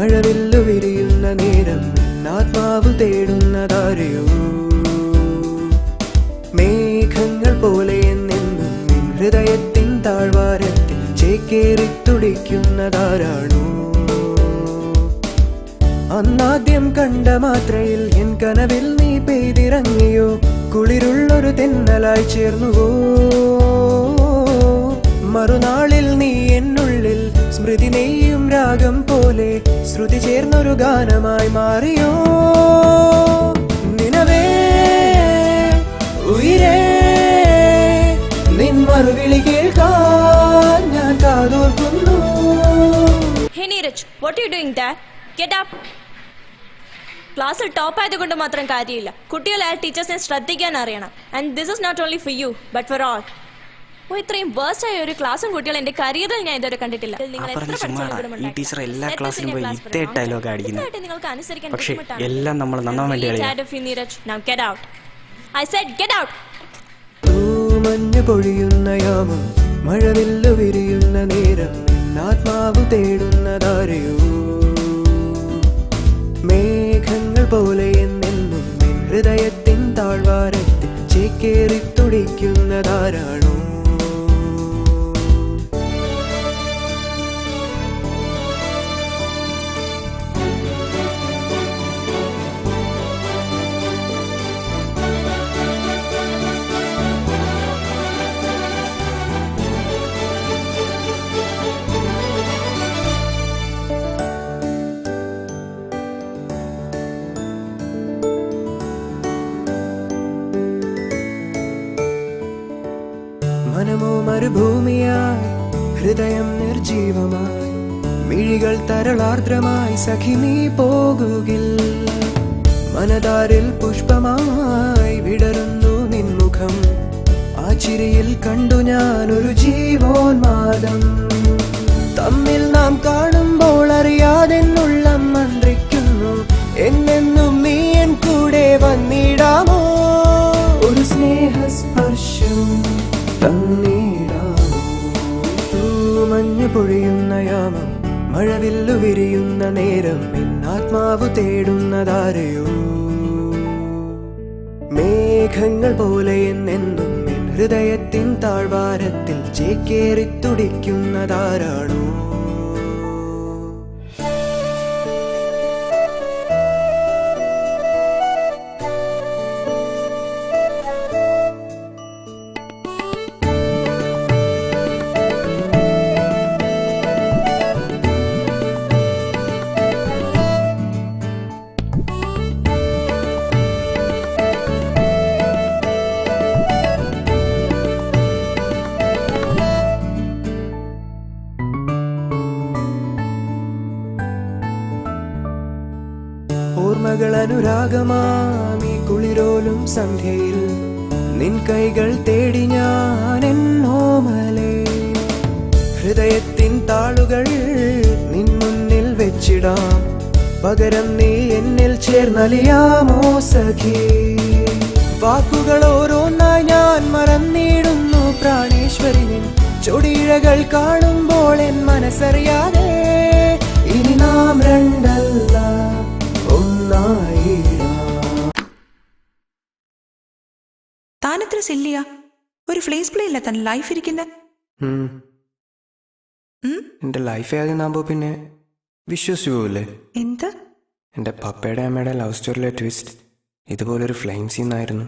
മഴവില്ലു വിരിയുന്ന നേരം ആത്മാവ് തേടുന്നതാരെയോ? മേഘങ്ങൾ പോലെ നിൻ ഹൃദയത്തിൻ താഴ്വാരത്തിൽ ചേക്കേറി തുടിക്കുന്നതാരാണോ? അന്നാദ്യം കണ്ട മാത്രയിൽ എൻ കനവിൽ നീ പെയ്തിറങ്ങിയോ? കുളിരുള്ളൊരു തെന്നലായി ചേർന്നുവോ? മറുനാളിൽ നീ ഗാനമായി മാറിയോ? നിനവേ ഉയരേ നിൻ മറുവിളി കേൾക്കാൻ ഞാൻ കാതോർക്കുന്നു. Hey what you doing get up ക്ലാസ്സിൽ ടോപ്പ് ആയതുകൊണ്ട് മാത്രം കാര്യമില്ല. കുട്ടികളായ ടീച്ചേഴ്സിനെ ശ്രദ്ധിക്കാൻ അറിയണം. And this is not only for you but for all ഓ ഇത്രയും ആയ ഒരു ക്ലാസ്സും കുട്ടികൾ എന്റെ കരിയറിൽ ഞാൻ ഇതുവരെ കണ്ടിട്ടില്ല. ഈ ടീച്ചർ എല്ലാ Let ക്ലാസ്സിലും പോയി ഇതേ ഡയലോഗ് അടിക്കുന്നത്. പക്ഷേ. എല്ലാം നമ്മൾ നന്നാൻ വേണ്ടി പൊഴിയുന്ന യാമം മഴവില്ലു വിരിയുന്ന നേരം ആത്മാവ് തേടുന്നതാരെയോ? മേഘങ്ങൾ പോലെ എന്നെന്നും ഹൃദയത്തിൻ താഴ്വാരത്തിൽ ചേക്കേറി തുടിക്കുന്നതാരാണോ മനമോ മരുഭൂമിയായി ഹൃദയം നിർജീവമായി മിഴികൾ തരളാർദ്രമായി സഖി നീ പോകുകിൽ. മനതാരിൽ പുഷ്പമായി വിടരുന്നു നിൻമുഖം ആ ചിരിയിൽ കണ്ടു ഞാൻ ഒരു ജീവോന്മാദം. തമ്മിൽ നാം കാണുമ്പോൾ അറിയാതെന്നുള്ളം തൂമഞ്ഞു പൊഴിയുന്ന യാമം മഴവില്ലു വിരിയുന്ന നേരം പിന്നാത്മാവ് തേടുന്നതാരയോ? മേഘങ്ങൾ പോലെ എന്നെന്നും ഹൃദയത്തിൻ താഴ്വാരത്തിൽ ചേക്കേറി തുടിക്കുന്നതാരാണോ അനുരാഗമാമി കുളിരോലും സന്ധ്യയിൽ നിൻ കൈകൾ തേടി ഞാൻ എന്നോമലേ ഹൃദയത്തിൻ താളുകൾ നിൻ മുന്നിൽ വെച്ചിടാം. പകരം നീ എന്നിൽ ചേർന്നലിയാമോ സഖി? വാക്കുകൾ ഓരോന്നായി ഞാൻ മറന്നിടുന്നു പ്രാണേശ്വരി ചൊടിയിഴകൾ കാണുമ്പോൾ എൻ മനസ്സറിയാതെ ഒരു ഫ്ലേസ് പ്ലേ ഇല്ല തന്റെ ലൈഫ് ഇരിക്കുന്ന എന്റെ ലൈഫ് ഏതെന്നാകുമ്പോൾ പിന്നെ വിശ്വസിക്കൂല്ലേ? എന്ത്? എന്റെ പപ്പയുടെ അമ്മയുടെ ലവ് സ്റ്റോറിയിലെ ട്വിസ്റ്റ് ഇതുപോലൊരു ഫ്ലെയിം സീനായിരുന്നു